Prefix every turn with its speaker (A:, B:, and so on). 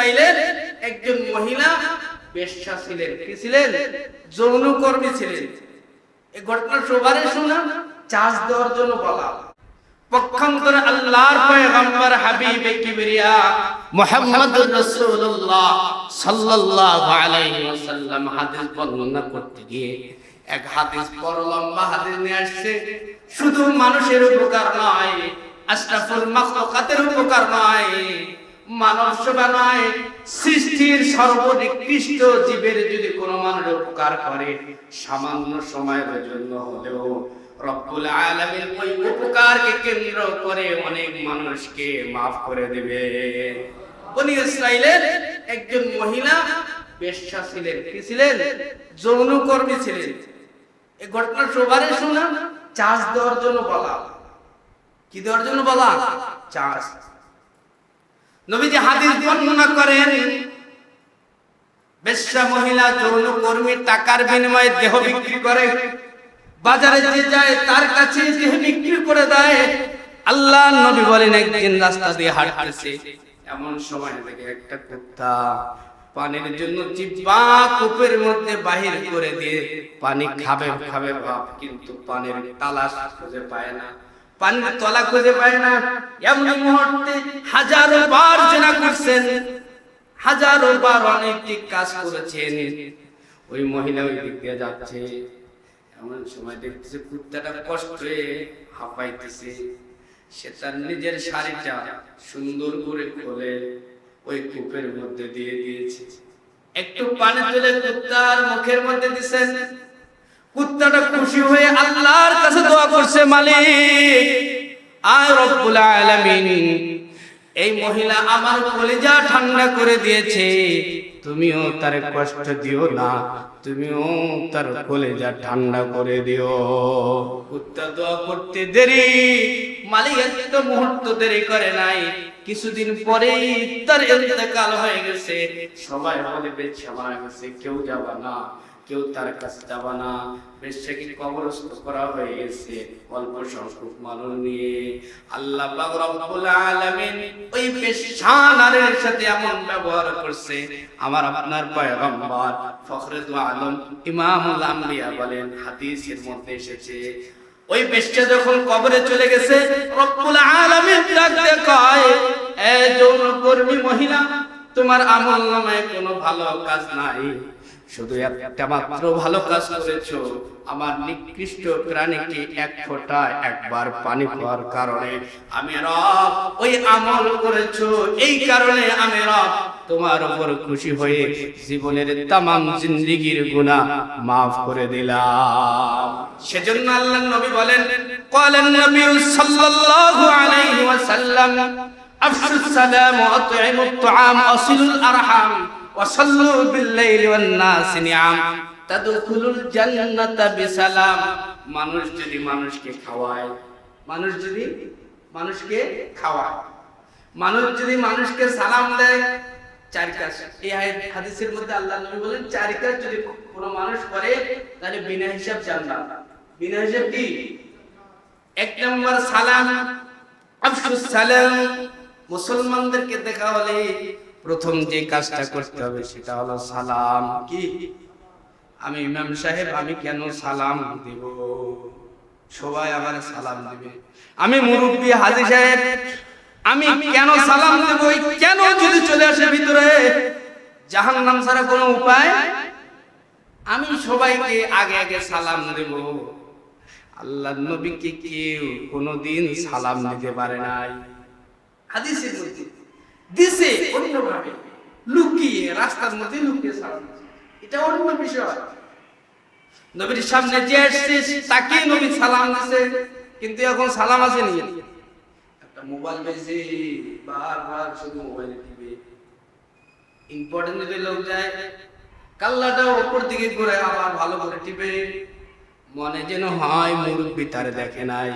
A: ইসরায়েলের একজন মহিলা বেশ্যা ছিলেন। কি ছিলেন? যৌনকর্মী ছিলেন। এই ঘটনা সবারই শোনা চাষ দেওয়ার জন্য বলা। শুধু মানুষের উপকার নয়, আশরাফুল মাখলুকাতের উপকার নয় মানব সেবা নয় সৃষ্টির সর্বনিকৃষ্ট জীবের যদি কোনো মানুষের উপকার করে, সামান্য সময়ের জন্য হলেও রব্বুল আলামিন ওই উপকারকে কেন্দ্র করে অনেক মানুষকে মাফ করে দেবে। বনি ইসরায়েলের একজন মহিলা বেশ্যা ছিলেন, কি ছিলেন? যৌনকর্মী ছিলেন। এই ঘটনা সবারই শোনা, চাষ দেওয়ার জন্য বলা। কি দেওয়ার জন্য বলা? চাষ। নবীজি হাদিস বর্ণনা করেন, বেশ্যা মহিলা যৌনকর্মী টাকার বিনিময়ে দেহ বিক্রি করে, বাজারে যে যায় তার কাছে দেহ বিক্রি করে দেয়। আল্লাহ নবী বলেন, একদিন রাস্তা দিয়ে হাঁটতেছে। এমন সময় থেকে একটা কুত্তা পানির জন্য জিব্বা কূপের মধ্যে বাহির করে দিয়ে পানি খাবে খাবে ভাব কিন্তু পানির তালাশ খুঁজে পায় না। পানির তলা খুঁজে পায় না। এমন মুহূর্তে হাজারো বার জেনা করছেন। হাজারো বার অনেক কাজ করেছেন। ওই মহিলা ওই দিক দিয়ে যাচ্ছে। এমন সময় দেখতেছে কুত্তাটা কষ্ট হয়ে হাঁপাইতেছে। সে তার নিজের শাড়িটা সুন্দর করে খোলে ওই কূপের মধ্যে দিয়ে দিয়েছে। একটু পানি তুলে কুত্তার মুখের মধ্যে দিছেন। কুত্তাটা খুশি হয়ে আল্লাহর কাছে দোয়া করছে মালিক। আয় রব্বুল আলামিন, এই মহিলা আমার কলিজা ঠান্ডা করে দিয়েছে। তুমিও তার কষ্ট দিও না, তুমিও তার কলিজা ঠান্ডা করে দিও। কুত্তা দোয়া করতে দেরি, মালিক এত মুহূর্ত দেরি করে নাই। কিছুদিন পরেই তার ইন্তেকাল হয়ে গেছে। সবাই বলে বেছে মারা গেছে কেউ যাবা না। কেউ তার কাছে যাবা না। বেশ্যাকে কবরস্থ করা হয়ে গেছে? অল্প সংখ্যক মানুষ নিয়ে। আল্লাহ পাক রব্বুল আলামিন ওই বেশ্যা নারীর সাথে এমন ব্যবহার করছে। আমার আপনার পয়গম্বর ফখরে দু আলম ইমামুল আম্বিয়া বলেন, হাদিসের মধ্যে এসেছে, ওই বেশ্যা যখন কবরে চলে গেছে, রব্বুল আলামিন ডাক দিয়ে কয় এ যৌনকর্মী মহিলা, তোমার আমল নামায় কোনো ভালো কাজ নাই। শুধু একটা মাত্র ভালো কাজ করেছ। আমার নিকৃষ্ট প্রাণীকে এক ফোঁটা একবার পানি পাওয়ার কারণে আমি রব ওই আমল করেছ। এই কারণে আমি রব তোমার উপর খুশি হয়ে জীবনের তাম জিন্দিগির গুণা মাফ করে দিলাম। সেজন্য আল্লাহ নবী বলেন কলেন নবী সাল্লাল্লাহু আলাইহি ওয়াসাল্লাম আফসালাম ওয়া আসিলুল আরহাম। وصلوا بالليل والناس نعم تدخلوا الجنة بسلام মানুষ যদি মানুষকে খাওয়ায় মানুষ যদি মানুষকে খাওয়ায় মানুষ যদি মানুষকে সালাম দেয় চার কাজ এই হাই- হাদিসের মধ্যে আল্লাহ নবী বলেন চার কাজ যদি কোনো মানুষ করে তাহলে বিনা হিসাব জান্নাত বিনা হিসাব কি এক নম্বর সালাম আফসুস সালাম মুসলমানদেরকে দেখা হলে প্রথম যে কাজটা করতে হবে সেটা হলো সালাম। কি? আমি ইমাম সাহেব, আমি কেন সালাম দেব? সবাই আমার সালাম দিবে। আমি মুরব্বী হাজি সাহেব, আমি কেন সালাম দেব? কেন যদি চলে আসে ভিতরে? জাহান নাম ছাড়া কোনো উপায়? আমি সবাইকে আগে আগে সালাম দেব। আল্লাহ নবীকে কেউ কোনোদিন সালাম দিতে পারে নাই। হাদিসের মধ্যে দিছে অন্যভাবে লুকিয়ে, রাস্তার মধ্যে লুকিয়ে সালাম এটা অন্য বিষয়। নবীর সামনে যে তাকে সালাম কিন্তু এখন সালাম আছে নি একটা মোবাইল বারবার শুধু ইম্পর্টেন্ট লোক যায় কাল্লাটা উপর দিকে ঘুরে আবার ভালো করে টিপে। মনে যেন হয় মুরব্বী তারে দেখে নাই।